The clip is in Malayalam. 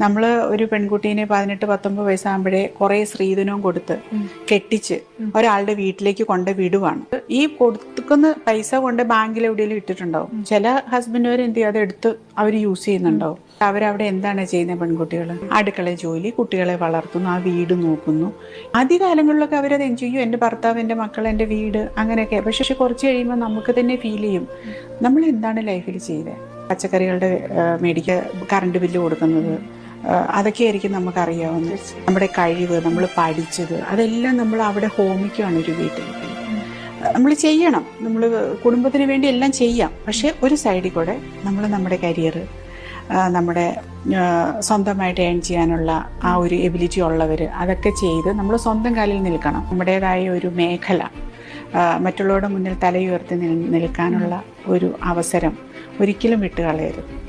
നമ്മൾ ഒരു പെൺകുട്ടീനെ പതിനെട്ട് പത്തൊമ്പത് വയസ്സാകുമ്പോഴേ കുറേ സ്ത്രീധനവും കൊടുത്ത് കെട്ടിച്ച് ഒരാളുടെ വീട്ടിലേക്ക് കൊണ്ട് വിടുവാണ്. ഈ കൊടുക്കുന്ന പൈസ കൊണ്ട് ബാങ്കിൽ എവിടെയെങ്കിലും ഇട്ടിട്ടുണ്ടാവും. ചില ഹസ്ബൻഡുകാർ എന്ത് ചെയ്യും? അതെടുത്ത് അവർ യൂസ് ചെയ്യുന്നുണ്ടാവും. അവരവിടെ എന്താണ് ചെയ്യുന്നത് പെൺകുട്ടികൾ അടുക്കള ജോലി കുട്ടികളെ വളർത്തുന്നു ആ വീട് നോക്കുന്നു. ആദ്യകാലങ്ങളിലൊക്കെ അവരത് എൻജോയ് ചെയ്യും? എന്റെ ഭർത്താവ് എന്റെ മക്കൾ എന്റെ വീട് അങ്ങനെയൊക്കെ. പക്ഷെ കുറച്ച് കഴിയുമ്പോൾ നമുക്ക് തന്നെ ഫീൽ ചെയ്യും. നമ്മൾ എന്താണ് ലൈഫിൽ ചെയ്തത് പച്ചക്കറികളുടെ മേടിക്ക കറണ്ട് ബില്ല് കൊടുക്കുന്നത് ആ, അതൊക്കെയായിരിക്കും നമുക്കറിയാവുന്നത്. നമ്മുടെ കഴിവ് നമ്മൾ പഠിച്ചത് അതെല്ലാം നമ്മൾ അവിടെ ഹോമിക്കുകയാണ് ഒരു വീട്ടിൽ. നമ്മൾ ചെയ്യണം. നമ്മൾ കുടുംബത്തിന് വേണ്ടി എല്ലാം ചെയ്യാം. പക്ഷേ ഒരു സൈഡിൽ കൂടെ നമ്മൾ നമ്മുടെ കരിയർ നമ്മുടെ സ്വന്തമായിട്ട് ഏൺ ചെയ്യാനുള്ള ആ ഒരു എബിലിറ്റി ഉള്ളവർ അതൊക്കെ ചെയ്ത് നമ്മൾ സ്വന്തം കാലിൽ നിൽക്കണം. നമ്മുടേതായ ഒരു മേഖല. മറ്റുള്ളവരുടെ മുന്നിൽ തലയുയർത്തി നിൽ- നിൽക്കാനുള്ള ഒരു അവസരം ഒരിക്കലും വിട്ടുകളയരുത്.